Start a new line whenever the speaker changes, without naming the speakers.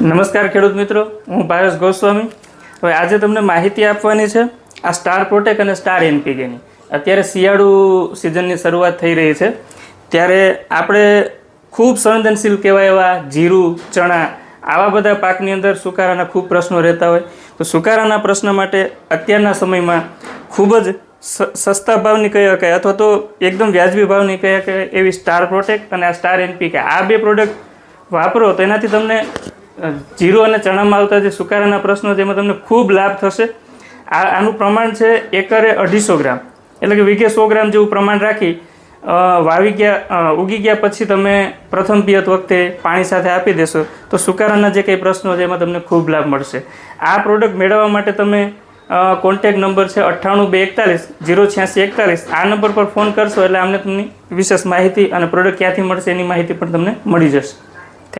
નમસ્કાર ખેડૂત મિત્રો, હું ભાવેશ ગોસ્વામી. હવે આજે તમને માહિતી આપવાની છે આ સ્ટાર પ્રોટેક અને સ્ટાર એનપીકેની અત્યારે શિયાળુ સિઝનની શરૂઆત થઈ રહી છે. ત્યારે આપણે ખૂબ સંવેદનશીલ કહેવાય એવા જીરું, ચણા, આવા બધા પાકની અંદર સુકારાના ખૂબ પ્રશ્નો રહેતા હોય. તો સુકારાના પ્રશ્ન માટે અત્યારના સમયમાં ખૂબ જ સસ્તા ભાવની કહી શકાય અથવા તો એકદમ વ્યાજબી ભાવની કહી શકાય એવી સ્ટાર પ્રોટેક અને આ સ્ટાર એનપીકે આ બે પ્રોડક્ટ વાપરો તો એનાથી તમને જીરું અને ચણામાં આવતા જે સુકારાના પ્રશ્નો જેમાં તમને ખૂબ લાભ થશે. આ, આનું પ્રમાણ છે એકરે અઢીસો ગ્રામ. એટલે કે વીઘે સો ગ્રામ જેવું પ્રમાણ રાખી વાવી ગયા ઉગી ગયા પછી તમે પ્રથમ પિયત વખતે પાણી સાથે આપી દેશો, તો સુકારાના જે કંઈ પ્રશ્નો છે, એમાં તમને ખૂબ લાભ મળશે. આ પ્રોડક્ટ મેળવવા માટે તમે કોન્ટેક નંબર છે અઠ્ઠાણું બે એકતાલીસ, જીરો છ્યાસી એકતાલીસ. આ નંબર પર ફોન કરશો એટલે અમને તમને વિશેષ માહિતી અને પ્રોડક્ટ ક્યાંથી મળશે એની માહિતી પણ તમને મળી જશે.